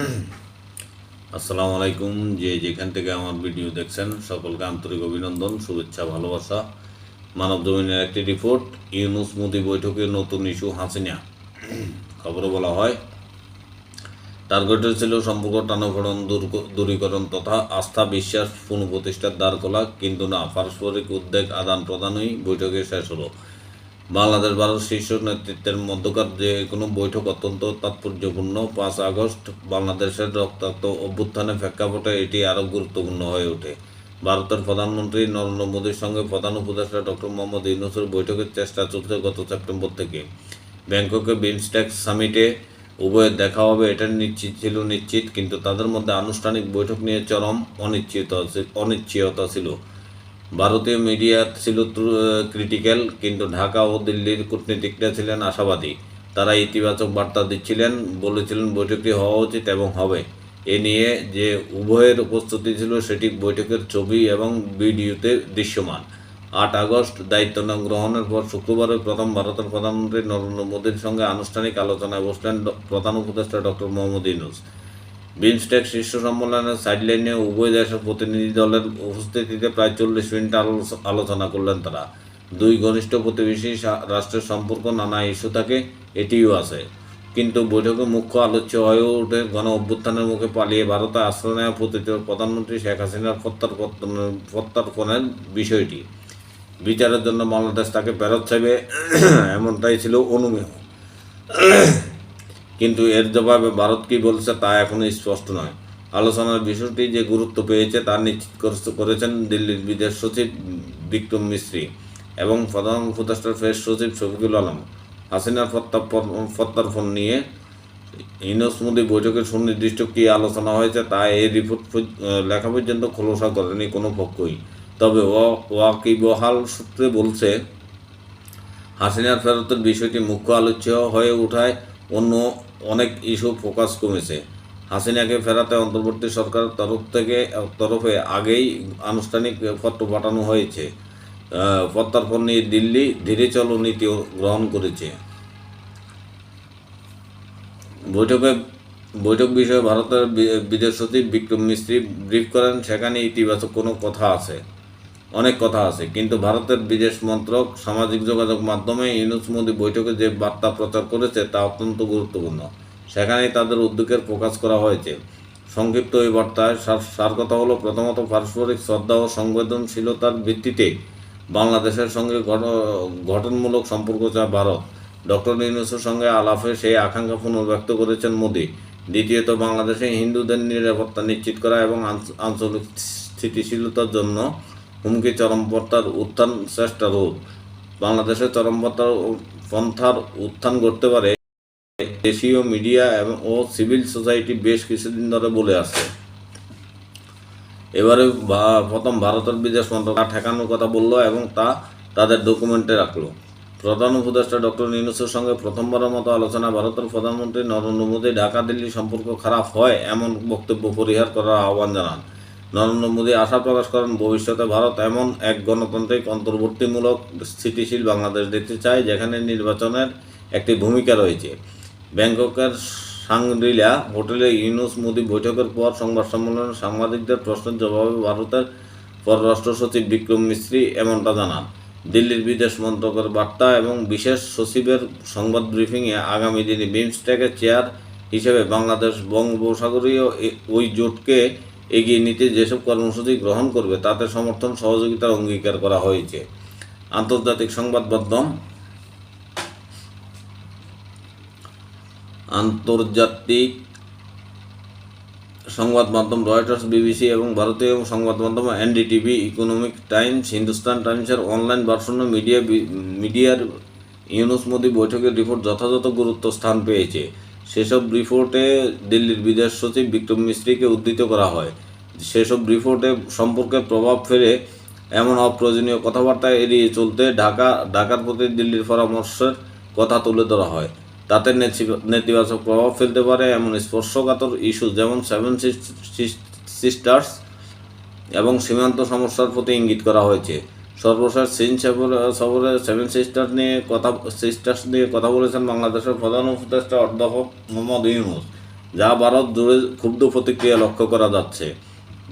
আসসালামু আলাইকুম। যে যেখান থেকে আমার ভিডিও দেখছেন, সকলকে আন্তরিক অভিনন্দন, শুভেচ্ছা, ভালোবাসা। মানব জমিনের একটি রিপোর্ট ইউনুস মোদি বৈঠকে নতুন ইস্যু হাসিনা। খবরে বলা হয় টার্গেটের ছিল সম্পর্ক টানাফোড়ন দূর- দূরীকরণ তথা আস্থা, বিশ্বাস, পুনঃপ্রতিষ্ঠার দ্বার খোলা কিন্তু না, পারস্পরিক উদ্বেগ আদান প্রদানই বৈঠকে শেষ হলো। বাংলাদেশ ভারত শীর্ষ নেতৃত্বের মধ্যকার যে কোনো বৈঠক অত্যন্ত তাৎপর্যপূর্ণ। পাঁচ আগস্ট বাংলাদেশের রক্তাক্ত অভ্যুত্থানের প্রেক্ষাপটে এটি আরও গুরুত্বপূর্ণ হয়ে ওঠে। ভারতের প্রধানমন্ত্রী নরেন্দ্র মোদীর সঙ্গে প্রধান উপদেষ্টা ডক্টর মোহাম্মদ ইউনুসের বৈঠকের চেষ্টা চলছে গত সেপ্টেম্বর থেকে। ব্যাংককে বিমস্টেক সামিটে উভয়ের দেখা হবে, এটা নিশ্চিত ছিল নিশ্চিত, কিন্তু তাদের মধ্যে আনুষ্ঠানিক বৈঠক নিয়ে চরম অনিশ্চিত অনিশ্চয়তা ছিল। ভারতীয় মিডিয়া ছিল ক্রিটিক্যাল কিন্তু ঢাকা ও দিল্লির কূটনীতিকরা ছিলেন আশাবাদী। তারা ইতিবাচক বার্তা দিচ্ছিলেন, বলেছিলেন বৈঠকটি হওয়া উচিত এবং হবে। এ নিয়ে যে উভয়ের উপস্থিতি ছিল, সেটি বৈঠকের ছবি এবং ভিডিওতে দৃশ্যমান। আট আগস্ট দায়িত্ব গ্রহণের পর শুক্রবারে প্রথম ভারতের প্রধানমন্ত্রী নরেন্দ্র মোদীর সঙ্গে আনুষ্ঠানিক আলোচনায় বসলেন প্রধান উপদেষ্টা ডক্টর মোহাম্মদ ইউনুস। বিমস্টেক শীর্ষ সম্মেলনের সাইডলাইনে উভয় দেশের প্রতিনিধি দলের উপস্থিতিতে প্রায় চল্লিশ মিনিট আলোচনা করলেন তারা। দুই ঘনিষ্ঠ প্রতিবেশী রাষ্ট্রের সম্পর্ক নানা ইস্যু থাকে, এটিও আছে। কিন্তু বৈঠকে মুখ্য আলোচ্য হয়ে ওঠে গণ অভ্যুত্থানের মুখে পালিয়ে ভারতে আশ্রয় নেওয়া পতিত প্রধানমন্ত্রী শেখ হাসিনার প্রত্যার্পণ- প্রত্যার্পণের বিষয়টি। বিচারের জন্য বাংলাদেশ তাকে ফেরত চাইবে, এমনটাই ছিল অনুমেয়। কিন্তু এর জবাবে ভারত কি বলছে তা এখনও স্পষ্ট নয়। আলোচনার বিষয়টি যে গুরুত্ব পেয়েছে তা নিশ্চিত করেছেন দিল্লির বিদেশ সচিব বিক্রম মিস্ত্রি এবং প্রধান উপদেষ্টার ফেস সচিব শফিকুল আলম। হাসিনার প্রত্যার্পণ নিয়ে ইউনুস মোদী বৈঠকে সুনির্দিষ্ট কী আলোচনা হয়েছে তা এই রিপোর্ট লেখা পর্যন্ত খোলসা করেনি কোনো পক্ষই। তবে ওয়া- ওয়াকিবহাল সূত্রে বলছে হাসিনার ফেরতের বিষয়টি মুখ্য আলোচ্য হয়ে ওঠায় অন্য অনেক ইস্যু ফোকাস কমেছে। হাসিনাকে ফেরাতে অন্তর্বর্তী সরকারের তরফ থেকে, তরফে আগেই আনুষ্ঠানিক পত্র পাঠানো হয়েছে। প্রত্যার্পণ নিয়ে দিল্লি ধীরে চলো নীতি গ্রহণ করেছে। বৈঠকে বৈঠক বিষয়ে ভারতের বিদেশ সচিব বিক্রম মিস্ত্রি ব্রিফ করেন, সেখানে ইতিবাচক কোনো কথা আছে। অনেক কথা আছে, কিন্তু ভারতের বিদেশ মন্ত্রক সামাজিক যোগাযোগ মাধ্যমে ইউনুস মোদী বৈঠকে যে বার্তা প্রচার করেছে তা অত্যন্ত গুরুত্বপূর্ণ। সেখানেই তাদের উদ্যোগের প্রকাশ করা হয়েছে। সংক্ষিপ্ত এই বার্তায় সার কথা হলো, প্রথমত পারস্পরিক শ্রদ্ধা ও সংবেদনশীলতার ভিত্তিতে বাংলাদেশের সঙ্গে গঠনমূলক সম্পর্ক চায় ভারত। ডক্টর ইউনুসের সঙ্গে আলাপে সেই আকাঙ্ক্ষা পুনর্ব্যক্ত করেছেন মোদী। দ্বিতীয়ত, বাংলাদেশে হিন্দুদের নিরাপত্তা নিশ্চিত করা এবং আঞ্চলিক স্থিতিশীলতার জন্য হুমকি চরমপন্থার উত্থান চেষ্টা রোধ। বাংলাদেশে চরমপন্থার পন্থার উত্থান করতে পারে দেশীয় মিডিয়া এবং, ও সিভিল সোসাইটি বেশ কিছুদিন ধরে বলে আসছে এবারে প্রথম ভারতের বিদেশ মন্ত্রক ঠেকানোর কথা বলল এবং তা তাদের ডকুমেন্টে রাখল। প্রধান উপদেষ্টা ডক্টর নিউনুসের সঙ্গে প্রথমবারের মতো আলোচনা ভারতের প্রধানমন্ত্রী নরেন্দ্র মোদী ঢাকা দিল্লি সম্পর্ক খারাপ হয় এমন বক্তব্য পরিহার করার আহ্বান জানান। নরেন্দ্র মোদী আশা প্রকাশ করেন, ভবিষ্যতে ভারত এমন এক গণতান্ত্রিক অন্তর্বর্তীমূলক স্থিতিশীল বাংলাদেশ দেখতে চায়, যেখানে নির্বাচনের একটি ভূমিকা রয়েছে। ব্যাংককের সাংগ্রিলা হোটেলে ইউনুস মোদী বৈঠকের পর সংবাদ সম্মেলনে সাংবাদিকদের প্রশ্নের জবাবে ভারতের পররাষ্ট্র সচিব বিক্রম মিস্ত্রি এমনটা জানান। দিল্লির বিদেশ মন্ত্রকের বার্তা এবং বিশেষ সচিবের সংবাদ ব্রিফিংয়ে আগামী দিনে বিমস্টেকের চেয়ার হিসেবে বাংলাদেশ বঙ্গোপসাগরীয় ওই জোটকে এগিয়ে নিতে যেসব কর্মসূচি গ্রহণ করবে, তাতে সমর্থন সহযোগিতার অঙ্গীকার করা হয়েছে। আন্তর্জাতিক সংবাদ মাধ্যম আন্তর্জাতিক সংবাদ মাধ্যম রয়টার্স, বিবিসি এবং ভারতীয় সংবাদ মাধ্যম এনডিটিভি, ইকোনমিক টাইমস, হিন্দুস্তান টাইমসের অনলাইন ভার্সনে মিডিয়া মিডিয়ার ইউনুস মোদী বৈঠকের রিপোর্ট যথাযথ গুরুত্ব স্থান পেয়েছে। সেসব রিপোর্টে দিল্লির বিদেশ সচিব বিক্রম মিস্ত্রিকে উদ্ধৃত করা হয়। সেসব রিপোর্টে সম্পর্কে প্রভাব ফেলে এমন অপ্রয়োজনীয় কথাবার্তা এড়িয়ে চলতে ঢাকা, ঢাকার প্রতি দিল্লির পরামর্শের কথা তুলে ধরা হয়। তাতে নেতি- নেতিবাচক প্রভাব ফেলতে পারে এমন স্পর্শকাতর ইস্যু যেমন সেভেন সিস্টার্স এবং সীমান্ত সমস্যার প্রতি ইঙ্গিত করা হয়েছে। সর্বশেষ সফরে সফরে সেভেন সিস্টার নিয়ে কথা সিস্টার্স নিয়ে কথা বলেছেন বাংলাদেশের প্রধান উপদেষ্টা অধ্যাপক মোহাম্মদ ইউনুস, যা ভারত জুড়ে ক্ষুব্ধ প্রতিক্রিয়া লক্ষ্য করা যাচ্ছে।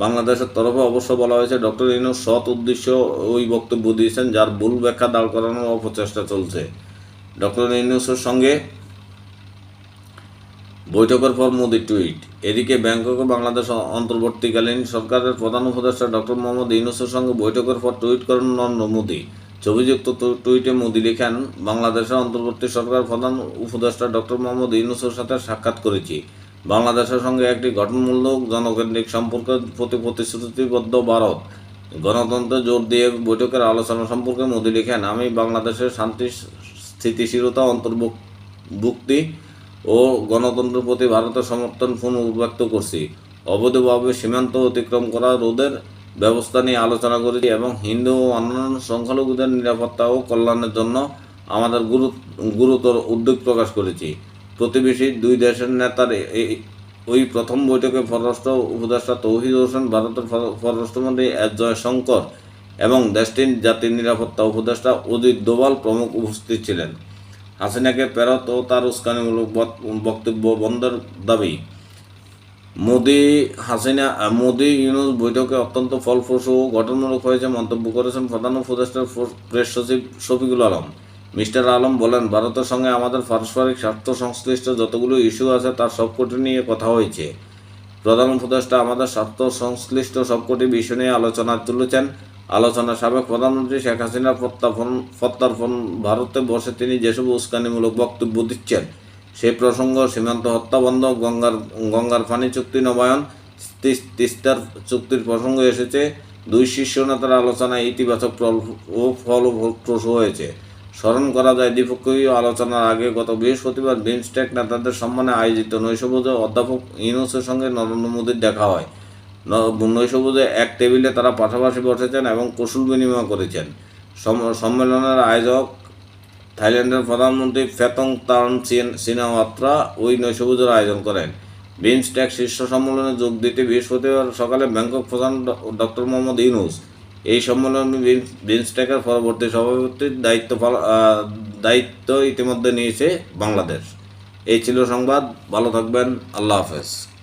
বাংলাদেশের তরফে অবশ্য বলা হয়েছে, ডক্টর ইনুস সৎ উদ্দেশ্য ওই বক্তব্য দিয়েছেন, যার ভুল ব্যাখ্যা দাঁড় করানোর অপচেষ্টা চলছে। ডক্টর ইনুসের সঙ্গে বৈঠকের পর মোদী টুইট। এদিকে ব্যাংককে বাংলাদেশ অন্তর্বর্তীকালীন সরকারের প্রধান উপদেষ্টা ডক্টর মোহাম্মদ ইউনুসের সঙ্গে বৈঠকের পর টুইট করেন নরেন্দ্র মোদী। ছবিযুক্ত টুইটে মোদী লিখেন, বাংলাদেশের অন্তর্বর্তী সরকার প্রধান উপদেষ্টা ডক্টর মোহাম্মদ ইউনুসের সাথে সাক্ষাৎ করেছি। বাংলাদেশের সঙ্গে একটি গঠনমূলক জনকেন্দ্রিক সম্পর্কের প্রতি প্রতিশ্রুতিবদ্ধ ভারত। গণতন্ত্রে জোর দিয়ে বৈঠকের আলোচনা সম্পর্কে মোদী লিখেন, আমি বাংলাদেশের শান্তি, স্থিতিশীলতা, অন্তর্ভুক্তি ও গণতন্ত্রের প্রতি ভারতের সমর্থন পুনর্ব্যক্ত করছি। অবৈধভাবে সীমান্ত অতিক্রম করা রোধের ব্যবস্থা নিয়ে আলোচনা করেছি এবং হিন্দু ও অন্যান্য সংখ্যালঘুদের নিরাপত্তা ও কল্যাণের জন্য আমাদের গুরু গুরুতর উদ্যোগ প্রকাশ করেছি। প্রতিবেশী দুই দেশের নেতার ওই প্রথম বৈঠকে পররাষ্ট্র উপদেষ্টা তৌহিদ হোসেন, ভারতের পর- পররাষ্ট্রমন্ত্রী এস জয়শঙ্কর এবং দেশটির জাতির নিরাপত্তা উপদেষ্টা অজিত দোভাল প্রমুখ উপস্থিত ছিলেন। হাসিনাকে ফেরত ও তার উস্কানিমূলক বক্তব্য বন্ধের দাবি। মোদি হাসিনা, মোদি ইউনুস বৈঠকে অত্যন্ত ফলপ্রসূ ও গঠনমূলক হয়েছে মন্তব্য করেছেন প্রধান উপদেষ্টার প্রেস সচিব শফিকুল আলম। মিস্টার আলম বলেন, ভারতের সঙ্গে আমাদের পারস্পরিক স্বার্থ সংশ্লিষ্ট যতগুলো ইস্যু আছে তার সবকটি নিয়ে কথা হয়েছে। প্রধান উপদেষ্টা আমাদের স্বার্থ সংশ্লিষ্ট সবকটি বিষয় নিয়ে আলোচনা তুলেছেন। আলোচনা সাবেক প্রধানমন্ত্রী শেখ হাসিনার প্রত্যাপন প্রত্যার্পণ ভারতে বসে তিনি যেসব উস্কানিমূলক বক্তব্য দিচ্ছেন, সেই প্রসঙ্গ, সীমান্ত হত্যা বন্ধ গঙ্গার গঙ্গার পানি চুক্তি নবায়ন, তিস- তিস্তার চুক্তির প্রসঙ্গ এসেছে। দুই শীর্ষ নেতার আলোচনায় ইতিবাচক ও ফলপ্রসূ হয়েছে। স্মরণ করা যায় দ্বিপক্ষীয় আলোচনার আগে গত বৃহস্পতিবার বিমস্টেক নেতাদের সম্মানে আয়োজিত নৈশভোজে অধ্যাপক ইউনুসের সঙ্গে নরেন্দ্র মোদীর দেখা হয়। নৈশভোজে এক টেবিলে তারা পাশাপাশি বসেছেন এবং কৌশল বিনিময় করেছেন। সম্মেলনের আয়োজক থাইল্যান্ডের প্রধানমন্ত্রী ফেতং তান সিনাওয়াত্রা ওই নৈশভোজের আয়োজন করেন। বিমস্টেক শীর্ষ সম্মেলনে যোগ দিতে বৃহস্পতিবার সকালে ব্যাংকক প্রধান ডক্টর মোহাম্মদ ইউনুস এই সম্মেলনে বিম- বিমস্টেকের পরবর্তী সভাপতির দায়িত্ব দায়িত্ব ইতিমধ্যে নিয়েছে বাংলাদেশ। এই ছিল সংবাদ, ভালো থাকবেন, আল্লাহ হাফেজ।